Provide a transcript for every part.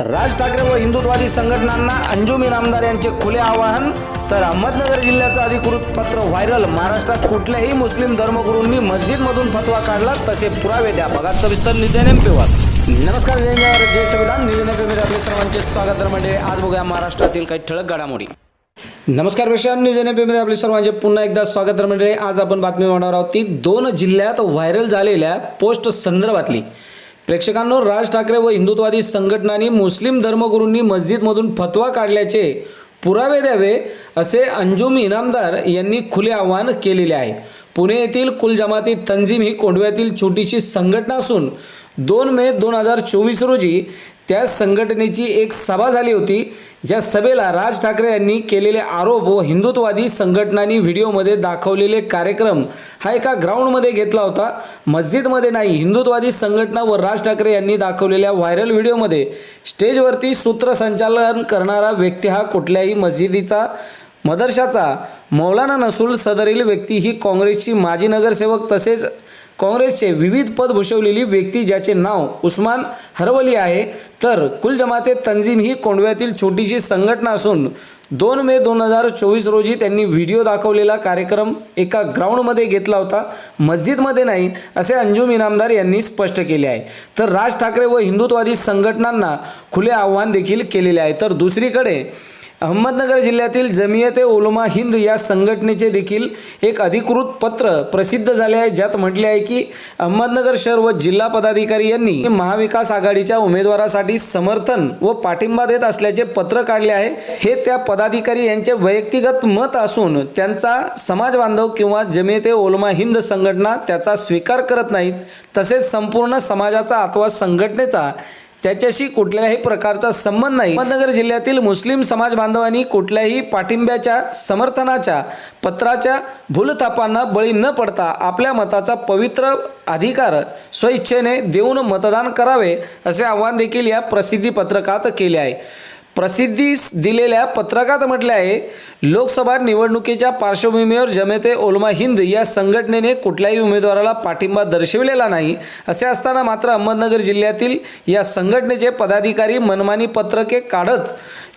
राज ठाकरे व हिंदुत्वादी संघटनांना अंजुम इनामदार यांचे खुले आवाहन. तर अहमदनगर जिल्ह्याचं अधिकृत पत्र व्हायरल. महाराष्ट्रात कुठल्याही मुस्लिम धर्मगुरूंनी मस्जिदमधून फतवा काढला तसे पुरावे द्या. बघा सविस्तर नितीन एमपीवर नमस्कार जय जय संविधान. नितीन आपले सर्वांचे स्वागत तर म्हणजे आज बघूया महाराष्ट्रातील काही ठळक घडामोडी. नमस्कार प्रेक्षक न्यूज एनमध्ये आपले सर्वांचे पुन्हा एकदा स्वागत मंडळी. आज आपण बातमी होणार आहोत ती दोन जिल्ह्यात व्हायरल झालेल्या पोस्ट संदर्भातली. प्रेक्षकांनो राज ठाकरे व हिंदुत्वादी संघटनांनी मुस्लिम धर्मगुरूंनी मस्जिदमधून फतवा काढल्याचे पुरावे द्यावे असे अंजुम इनामदार यांनी खुले आवाहन केलेले आहे. पुणे येथील कुल जमाती तंजीम ही कोंडव्यातील छोटीशी संघटना असून दोन मे दोन हजार चोवीस रोजी त्या संघटनेची एक सभा झाली होती ज्या सभेला राज ठाकरे यांनी केलेले आरोप व हिंदुत्ववादी संघटनांनी व्हिडिओमध्ये दाखवलेले कार्यक्रम हा एका ग्राउंडमध्ये घेतला होता. मस्जिदमध्ये नाही हिंदुत्ववादी संघटना व राज ठाकरे यांनी दाखवलेल्या व्हायरल व्हिडिओमध्ये स्टेजवरती सूत्रसंचालन करणारा व्यक्ती हा कुठल्याही मस्जिदीचा मदरशाचा मौलाना नसूल सदरील व्यक्ती ही काँग्रेसची माजी नगरसेवक तसेच काँग्रेसचे विविध पद भूषवलेली व्यक्ती ज्याचे नाव उस्मान हरवली आहे तर कुलजमाते तंजीम ही कोंडव्यातील छोटीशी संघटना असून दोन मे दोन हजार चोवीस रोजी त्यांनी व्हिडिओ दाखवलेला कार्यक्रम एका ग्राउंडमध्ये घेतला होता. मस्जिदमध्ये नाही असे अंजुम इनामदार यांनी स्पष्ट केले आहे. तर राज ठाकरे व हिंदुत्ववादी संघटनांना खुले आव्हान देखील केलेले आहे. तर दुसरीकडे अहमदनगर जिल्ह्यातील जमियत ए उलमा हिंद या संघटनेचे देखील एक अधिकृत पत्र प्रसिद्ध झाले आहे ज्यात म्हटले आहे की अहमदनगर शहर व जिल्हा पदाधिकारी यांनी महाविकास आघाडीच्या उमेदवारासाठी समर्थन व पाठिंबा देत असल्याचे पत्र काढले आहे. हे त्या पदाधिकारी यांचे वैयक्तिगत मत असून त्यांचा समाज बांधव किंवा जमियत ए हिंद संघटना त्याचा स्वीकार करत नाहीत. तसेच संपूर्ण समाजाचा अथवा संघटनेचा त्याच्याशी कुठल्याही प्रकारचा संबंध नाही. अहमदनगर जिल्ह्यातील मुस्लिम समाज बांधवांनी कुठल्याही पाठिंब्याच्या समर्थनाच्या पत्राच्या भूलथापांना बळी न पडता आपल्या मताचा पवित्र अधिकार स्वेच्छेने देऊन मतदान करावे असे आवाहन देखील या प्रसिद्धी पत्रकात केले आहे. प्रसिद्धीस दिलेल्या पत्रकात म्हटले आहे लोकसभा निवडणुकीच्या पार्श्वभूमीवर जमेते ओलमा हिंद या संघटनेने कुठल्याही उमेदवाराला पाठिंबा दर्शविलेला नाही असे असताना मात्र अहमदनगर जिल्ह्यातील या संघटनेचे पदाधिकारी मनमानी पत्रके काढत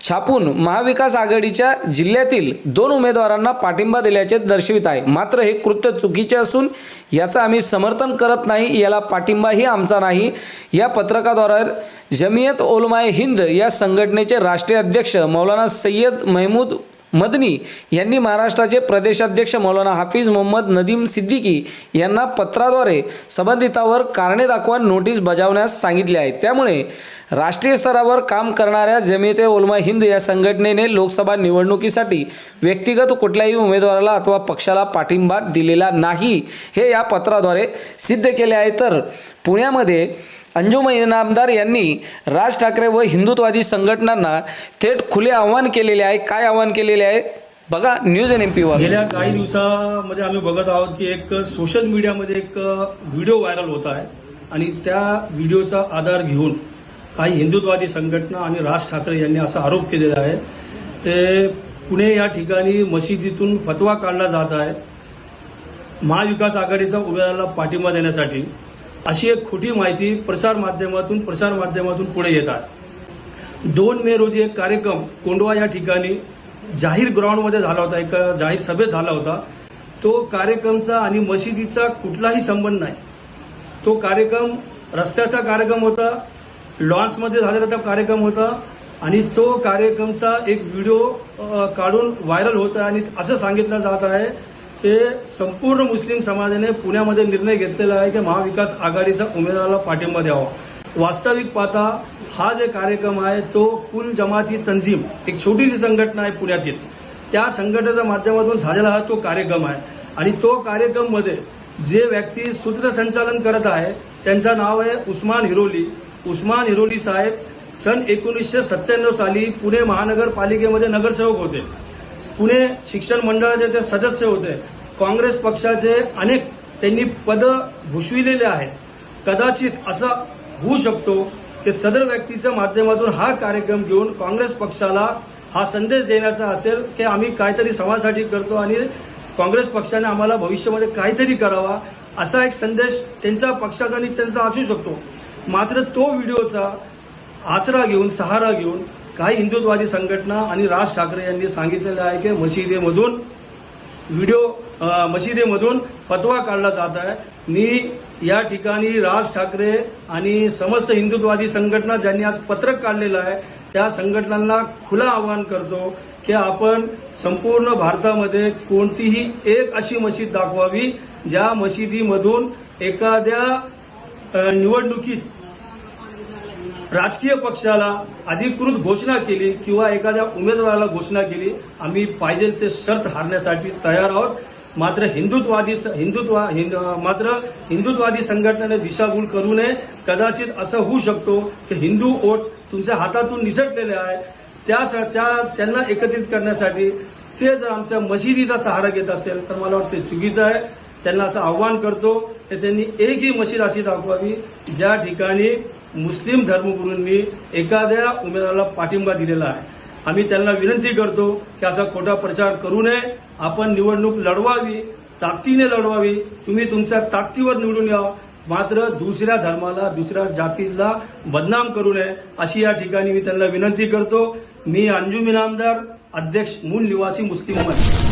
छापून महाविकास आघाडीच्या जिल्ह्यातील दोन उमेदवारांना पाठिंबा दिल्याचे दर्शवित आहे. मात्र हे कृत्य चुकीचे असून याचं आम्ही समर्थन करत नाही याला पाठिंबाही आमचा नाही. या पत्रकाद्वारे जमियत ओलमाय हिंद या संघटनेचे राष्ट्रीय अध्यक्ष मौलाना सय्यद महमूद मदनी यांनी महाराष्ट्राचे प्रदेशाध्यक्ष मौलाना हाफिज मोहम्मद नदीम सिद्दीकी यांना पत्राद्वारे संबंधितावर कारणे दाखवा नोटीस बजावण्यास सांगितले आहे. त्यामुळे राष्ट्रीय स्तरावर काम करणाऱ्या जमियते उलमा हिंद या संघटनेने लोकसभा निवडणुकीसाठी व्यक्तिगत कुठल्याही उमेदवाराला अथवा पक्षाला पाठिंबा दिलेला नाही हे या पत्राद्वारे सिद्ध केले आहे. तर पुण्यामध्ये अंजुम इनामदार यांनी राज ठाकरे व हिंदुत्ववादी संघटनांना थेट खुले आव्हान केलेले आहे. काय आव्हान केलेले आहे? बघा न्यूज एन एम पीवर गेल्या काही दिवसामध्ये आम्ही बघत आहोत की एक सोशल मीडियामध्ये एक व्हिडिओ व्हायरल होत आहे. आणि त्या व्हिडिओचा आधार घेऊन काही हिंदुत्ववादी संघटना आणि राज ठाकरे यांनी असा आरोप केलेला आहे. ते पुणे या ठिकाणी मशिदीतून फतवा काढला जात आहे. महाविकास आघाडीचा उमेदवाराला पाठिंबा देण्यासाठी. अशी एक खोटी माहिती प्रसार माध्यमातून प्रसार माध्यमातून पुढे येत आहे दोन मे रोजी एक कार्यक्रम कोंडवा या ठिकाणी जाहीर ग्राउंडमध्ये झाला होता एक जाहीर सभेत झाला होता. तो कार्यक्रमचा आणि मशिदीचा कुठलाही संबंध नाही. तो कार्यक्रम रस्त्याचा कार्यक्रम होता लॉन्समध्ये झालेला तो कार्यक्रम होता आणि तो कार्यक्रमचा एक व्हिडिओ काढून व्हायरल होत आहे आणि असं सांगितलं जात आहे ते संपूर्ण मुस्लिम समाजाने पुण्यामध्ये निर्णय घेतलेला आहे की महाविकास आघाडीचा उमेदवाराला पाठिंबा द्यावा. वास्तविक पाहता हा जे कार्यक्रम आहे तो कुल जमाती तंजीम एक छोटीशी संघटना आहे पुण्यातील. त्या संघटनेच्या माध्यमातून झालेला हा तो कार्यक्रम आहे. आणि तो कार्यक्रममध्ये जे व्यक्ती सूत्रसंचालन करत आहे त्यांचं नाव आहे उस्मान हिरोली. उस्मान हिरोली साहेब सन एकोणीसशे सत्त्याण्णव साली पुणे महानगरपालिकेमध्ये नगरसेवक होते. पुणे शिक्षण मंडळाचे ते सदस्य होते. काँग्रेस पक्षाचे अनेक त्यांनी पद भूषविलेले आहेत. कदाचित असं होऊ शकतो की सदर व्यक्तीच्या माध्यमातून हा कार्यक्रम घेऊन काँग्रेस पक्षाला हा संदेश देण्याचा असेल की आम्ही काहीतरी समाजासाठी करतो आणि काँग्रेस पक्षाने आम्हाला भविष्यामध्ये काहीतरी करावा असा एक संदेश त्यांचा पक्षाचा आणि त्यांचा असू शकतो. मात्र तो व्हिडिओचा आसरा घेऊन सहारा घेऊन काही हिंदुत्ववादी संघटना आणि राज ठाकरे यांनी सांगितलेलं आहे की मशिदीमधून व्हिडिओ मशिदीमधून फतवा काढला जात आहे. मी या ठिकाणी राज ठाकरे आणि समस्त हिंदुत्ववादी संघटना ज्यांनी आज पत्रक काढलेलं आहे त्या संघटनांना खुलं आवाहन करतो की आपण संपूर्ण भारतामध्ये कोणतीही एक अशी मशीद दाखवावी ज्या मशिदीमधून एखाद्या निवडणुकीत राजकीय पक्षाला अधिकृत घोषणा केली किंवा एखाद्या उमेदवाराला घोषणा केली आम्ही पाहिजे ते शर्त हारण्यासाठी तयार आहोत. मात्र हिंदुत्ववादी हिंदुत्व हिंद मात्र हिंदुत्ववादी संघटनेने दिशाभूल करू नये. कदाचित असं होऊ शकतो की हिंदू ओट तुमच्या हातातून निसटलेले आहे. त्या त्या त्यांना एकत्रित करण्यासाठी ते जर आमच्या मशिदीचा सहारा घेत असेल तर मला वाटतं चुकीचं आहे. त्यांना असं आव्हान करतो की त्यांनी एकही मशीद अशी दाखवावी ज्या ठिकाणी मुस्लिम धर्मगुरूंनी एखाद्या उमेदवाराला पाठिंबा दिलेला आहे. आम्ही त्यांना विनंती करतो की असा खोटा प्रचार करू नये. आपण निवडणूक लढवावी ताकदीने लढवावी. तुम्ही तुमच्या ताकदीवर निवडून या. मात्र दुसऱ्या धर्माला दुसऱ्या जातीला बदनाम करू नये. अशी या ठिकाणी मी त्यांना विनंती करतो. मी अंजुमिन आमदार अध्यक्ष मूल निवासी मुस्लिम मंच